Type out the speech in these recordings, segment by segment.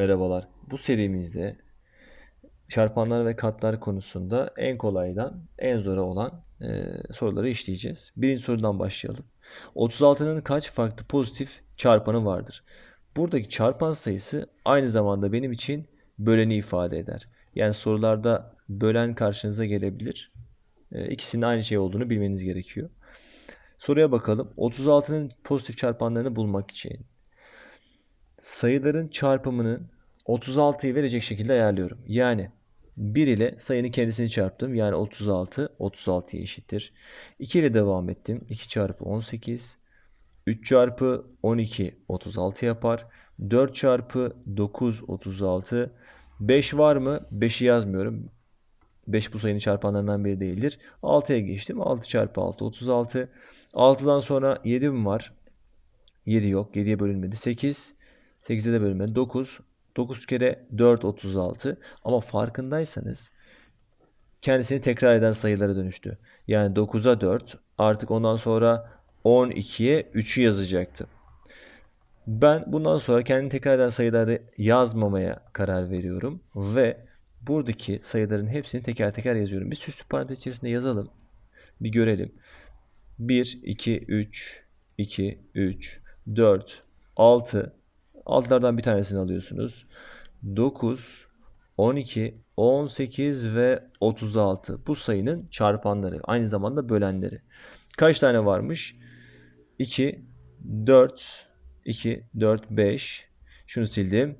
Merhabalar. Bu serimizde çarpanlar ve katlar konusunda en kolaydan en zora olan e, soruları işleyeceğiz. Birinci sorudan başlayalım. 36'nın kaç farklı pozitif çarpanı vardır? Buradaki çarpan sayısı aynı zamanda benim için böleni ifade eder. Yani sorularda bölen karşınıza gelebilir. E, ikisinin aynı şey olduğunu bilmeniz gerekiyor. Soruya bakalım. 36'nın pozitif çarpanlarını bulmak için sayıların çarpımının 36'yı verecek şekilde ayarlıyorum. Yani 1 ile sayının kendisini çarptım. Yani 36, 36'ya eşittir. 2 ile devam ettim. 2 çarpı 18. 3 çarpı 12, 36 yapar. 4 çarpı 9, 36. 5 var mı? 5'i yazmıyorum. 5 bu sayının çarpanlarından biri değildir. 6'ya geçtim. 6 çarpı 6, 36. 6'dan sonra 7 mi var? 7 yok. 7'ye bölünmedi. 8. 8'e de bölünmedi. 9. 9 kere 4 36. Ama farkındaysanız kendisini tekrar eden sayılara dönüştü. Yani 9'a 4 artık ondan sonra 12'ye 3'ü yazacaktı. Ben bundan sonra kendini tekrar eden sayıları yazmamaya karar veriyorum ve buradaki sayıların hepsini teker teker yazıyorum. Bir süslü parantez içerisinde yazalım. Bir görelim. 1, 2, 3, 2, 3, 4, 6, Altlardan bir tanesini alıyorsunuz. 9, 12, 18 ve 36. Bu sayının çarpanları. Aynı zamanda bölenleri. Kaç tane varmış? 2, 4, 2, 4, 5. Şunu sildim.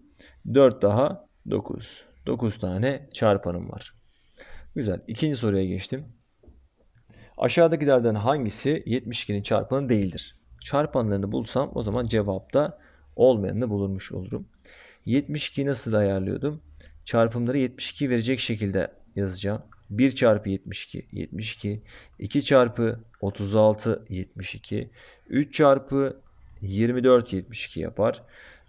4 daha 9. 9 tane çarpanım var. Güzel. İkinci soruya geçtim. Aşağıdakilerden hangisi 72'nin çarpanı değildir? Çarpanlarını bulsam o zaman cevapta olmayanını bulurmuş olurum. 72'yi nasıl ayarlıyordum? Çarpımları 72 verecek şekilde yazacağım. 1 çarpı 72 72 2 çarpı 36 72 3 çarpı 24 72 yapar.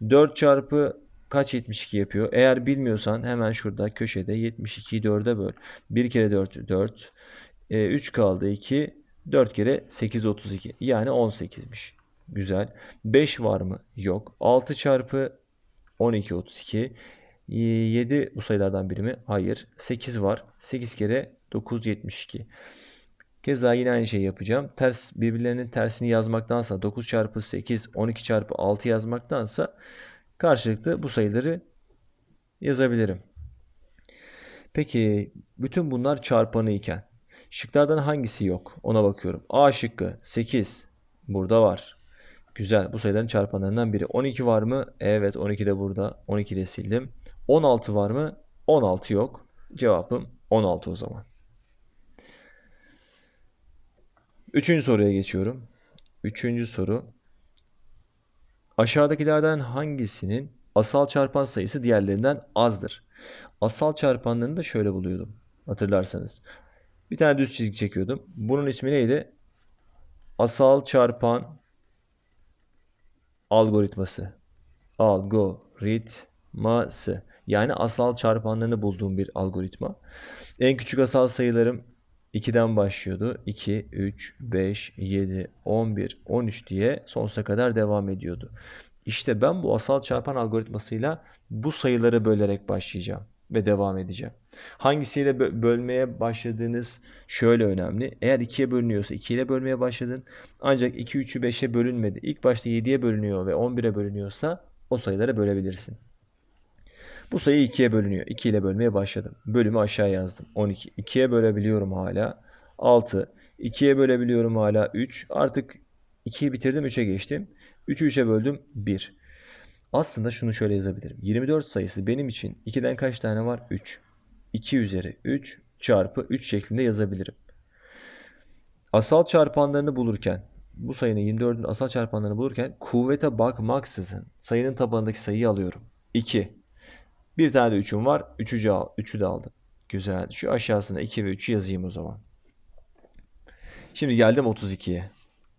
4 çarpı kaç 72 yapıyor? Eğer bilmiyorsan hemen şurada köşede 72'yi 4'e böl. 1 kere 4 4. E, 3 kaldı 2. 4 kere 8 32. Yani 18'miş. Güzel. 5 var mı? Yok. 6 çarpı 12 32. 7 bu sayılardan biri mi? Hayır. 8 var. 8 kere 9 72. Keza yine aynı şeyi yapacağım. Ters birbirlerinin tersini yazmaktansa 9 çarpı 8 12 çarpı 6 yazmaktansa karşılıklı bu sayıları yazabilirim. Peki bütün bunlar çarpanı iken şıklardan hangisi yok? Ona bakıyorum. A şıkkı 8 burada var. Güzel. Bu sayıların çarpanlarından biri. 12 var mı? Evet 12 de burada. 12 de sildim. 16 var mı? 16 yok. Cevabım 16 o zaman. Üçüncü soruya geçiyorum. Üçüncü soru. Aşağıdakilerden hangisinin asal çarpan sayısı diğerlerinden azdır? Asal çarpanlarını da şöyle buluyordum. Hatırlarsanız. Bir tane düz çizgi çekiyordum. Bunun ismi neydi? Asal çarpan algoritması. Algoritması. Yani asal çarpanlarını bulduğum bir algoritma. En küçük asal sayılarım 2'den başlıyordu. 2, 3, 5, 7, 11, 13 diye sonsuza kadar devam ediyordu. İşte ben bu asal çarpan algoritmasıyla bu sayıları bölerek başlayacağım ve devam edeceğim. Hangisiyle bölmeye başladığınız şöyle önemli. Eğer 2'ye bölünüyorsa 2 ile bölmeye başladın. Ancak 2, 3'ü 5'e bölünmedi. İlk başta 7'ye bölünüyor ve 11'e bölünüyorsa o sayıları bölebilirsin. Bu sayı 2'ye bölünüyor. 2 ile bölmeye başladım. Bölümü aşağı yazdım. 12. 2'ye bölebiliyorum hala. 6. 2'ye bölebiliyorum hala 3. Artık 2'yi bitirdim 3'e geçtim. 3'ü 3'e böldüm 1. Aslında şunu şöyle yazabilirim. 24 sayısı benim için 2'den kaç tane var? 3. 2 üzeri 3 çarpı 3 şeklinde yazabilirim. Asal çarpanlarını bulurken bu sayının 24'ün asal çarpanlarını bulurken kuvvete bakmaksızın sayının tabanındaki sayıyı alıyorum. 2. Bir tane de 3'üm var. 3'ü al, 3'ü de aldım. Güzel. Şu aşağısına 2 ve 3'ü yazayım o zaman. Şimdi geldim 32'ye.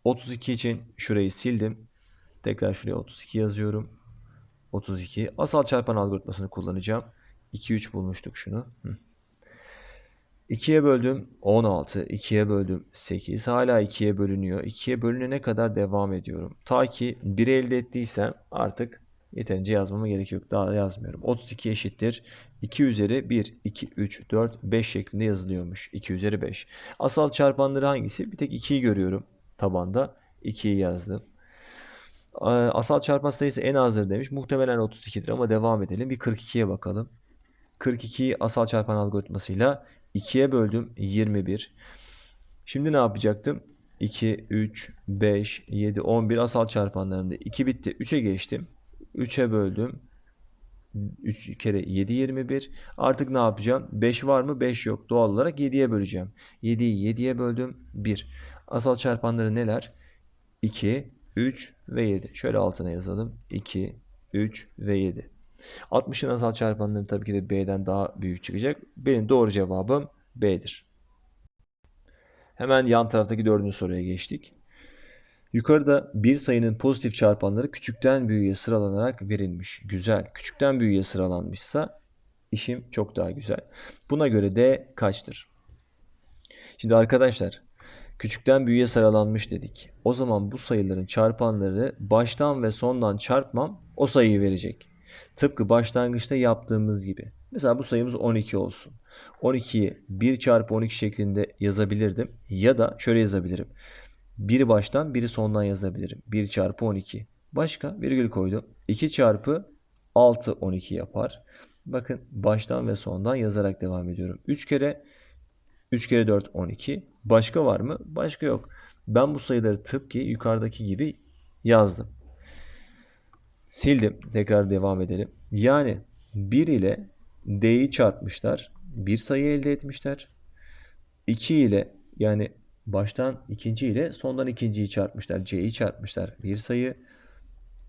32 için şurayı sildim. Tekrar şuraya 32 yazıyorum. 32. Asal çarpan algoritmasını kullanacağım. 2, 3 bulmuştuk şunu. 2'ye böldüm 16, 2'ye böldüm 8. Hala 2'ye bölünüyor. 2'ye bölünene kadar devam ediyorum. Ta ki 1 elde ettiysem artık Yeterince yazmama gerek yok. Daha yazmıyorum. 32 eşittir. 2 üzeri 1, 2, 3, 4, 5 şeklinde yazılıyormuş. 2 üzeri 5. Asal çarpanları hangisi? Bir tek 2'yi görüyorum tabanda. 2'yi yazdım. Ee, asal çarpan sayısı en azdır demiş. Muhtemelen 32'dir ama devam edelim. Bir 42'ye bakalım. 42'yi asal çarpan algoritmasıyla 2'ye böldüm 21. Şimdi ne yapacaktım? 2, 3, 5, 7, 11 asal çarpanlarında 2 bitti. 3'e geçtim. 3'e böldüm. 3 kere 7 21. Artık ne yapacağım? 5 var mı? 5 yok. Doğal olarak 7'ye böleceğim. 7'yi 7'ye böldüm. 1. Asal çarpanları neler? 2, 3 ve 7. Şöyle altına yazalım. 2, 3 ve 7. 60'ın asal çarpanları tabii ki de B'den daha büyük çıkacak. Benim doğru cevabım B'dir. Hemen yan taraftaki dördüncü soruya geçtik. Yukarıda bir sayının pozitif çarpanları küçükten büyüğe sıralanarak verilmiş. Güzel. Küçükten büyüğe sıralanmışsa işim çok daha güzel. Buna göre de kaçtır? Şimdi arkadaşlar küçükten büyüğe sıralanmış dedik. O zaman bu sayıların çarpanları baştan ve sondan çarpmam o sayıyı verecek. Tıpkı başlangıçta yaptığımız gibi. Mesela bu sayımız 12 olsun. 12'yi 1 çarpı 12 şeklinde yazabilirdim. Ya da şöyle yazabilirim. Biri baştan biri sondan yazabilirim. 1 çarpı 12. Başka virgül koydum. 2 çarpı 6 12 yapar. Bakın baştan ve sondan yazarak devam ediyorum. 3 kere 3 kere 4 12. Başka var mı? Başka yok. Ben bu sayıları tıpkı yukarıdaki gibi yazdım. Sildim. Tekrar devam edelim. Yani 1 ile D'yi çarpmışlar. Bir sayı elde etmişler. 2 ile yani baştan ikinci ile sondan ikinciyi çarpmışlar. C'yi çarpmışlar. Bir sayı.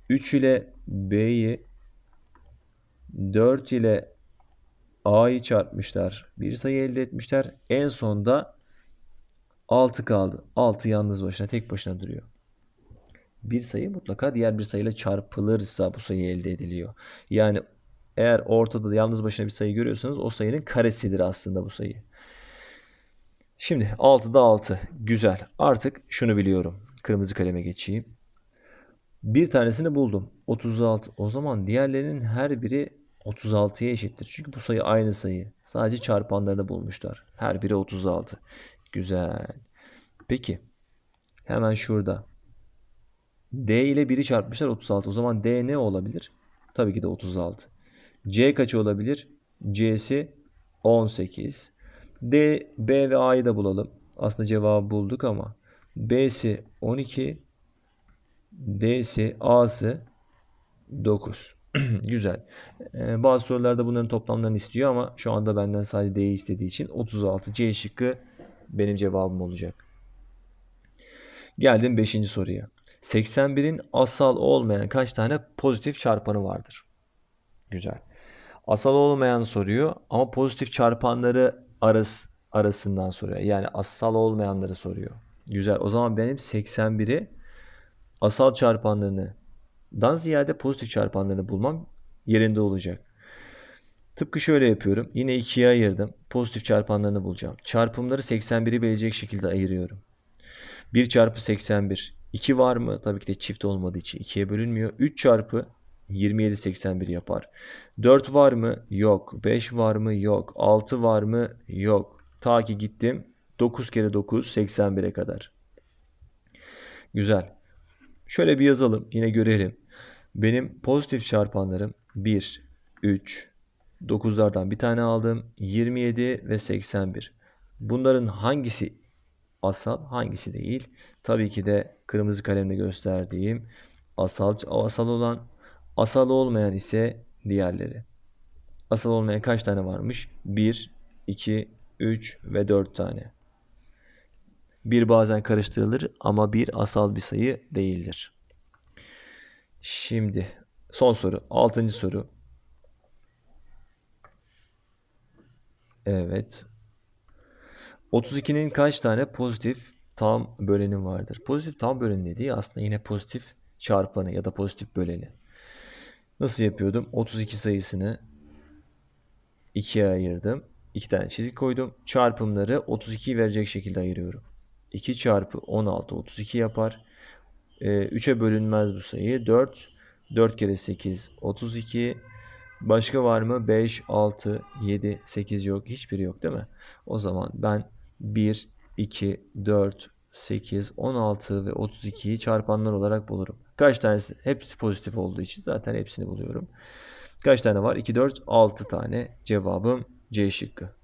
3 ile B'yi 4 ile A'yı çarpmışlar. Bir sayı elde etmişler. En sonda 6 kaldı. 6 yalnız başına tek başına duruyor. Bir sayı mutlaka diğer bir sayıyla çarpılırsa bu sayı elde ediliyor. Yani eğer ortada da yalnız başına bir sayı görüyorsanız o sayının karesidir aslında bu sayı. Şimdi 6'da 6. Güzel. Artık şunu biliyorum. Kırmızı kaleme geçeyim. Bir tanesini buldum. 36. O zaman diğerlerinin her biri 36'ya eşittir. Çünkü bu sayı aynı sayı. Sadece çarpanlarını bulmuşlar. Her biri 36. Güzel. Peki. Hemen şurada. D ile 1'i çarpmışlar 36. O zaman D ne olabilir? Tabii ki de 36. C kaç olabilir? C'si 18. D, B ve A'yı da bulalım. Aslında cevabı bulduk ama B'si 12, D'si, A'sı 9. Güzel. Ee, bazı sorularda bunların toplamlarını istiyor ama şu anda benden sadece D'yi istediği için 36 C şıkkı benim cevabım olacak. Geldim 5. soruya. 81'in asal olmayan kaç tane pozitif çarpanı vardır? Güzel. Asal olmayan soruyor ama pozitif çarpanları arası, arasından soruyor. Yani asal olmayanları soruyor. Güzel. O zaman benim 81'i asal çarpanlarını dan ziyade pozitif çarpanlarını bulmam yerinde olacak. Tıpkı şöyle yapıyorum. Yine ikiye ayırdım. Pozitif çarpanlarını bulacağım. Çarpımları 81'i bilecek şekilde ayırıyorum. 1 çarpı 81. 2 var mı? Tabii ki de çift olmadığı için 2'ye bölünmüyor. 3 çarpı 27 81 yapar. 4 var mı? Yok. 5 var mı? Yok. 6 var mı? Yok. Ta ki gittim 9 kere 9 81'e kadar. Güzel. Şöyle bir yazalım. Yine görelim. Benim pozitif çarpanlarım 1, 3, 9'lardan bir tane aldım. 27 ve 81. Bunların hangisi asal hangisi değil? Tabii ki de kırmızı kalemle gösterdiğim asal, asal olan Asal olmayan ise diğerleri. Asal olmayan kaç tane varmış? 1, 2, 3 ve 4 tane. Bir bazen karıştırılır ama bir asal bir sayı değildir. Şimdi son soru. Altıncı soru. Evet. 32'nin kaç tane pozitif tam böleni vardır? Pozitif tam böleni dediği aslında yine pozitif çarpanı ya da pozitif böleni. Nasıl yapıyordum? 32 sayısını 2'ye ayırdım. 2 tane çizik koydum. Çarpımları 32 verecek şekilde ayırıyorum. 2 çarpı 16 32 yapar. 3'e ee, bölünmez bu sayı. 4 4 kere 8 32. Başka var mı? 5, 6, 7, 8 yok. Hiçbiri yok değil mi? O zaman ben 1, 2, 4, 8, 16 ve 32'yi çarpanlar olarak bulurum. Kaç tanesi? Hepsi pozitif olduğu için zaten hepsini buluyorum. Kaç tane var? 2, 4, 6 tane. Cevabım C şıkkı.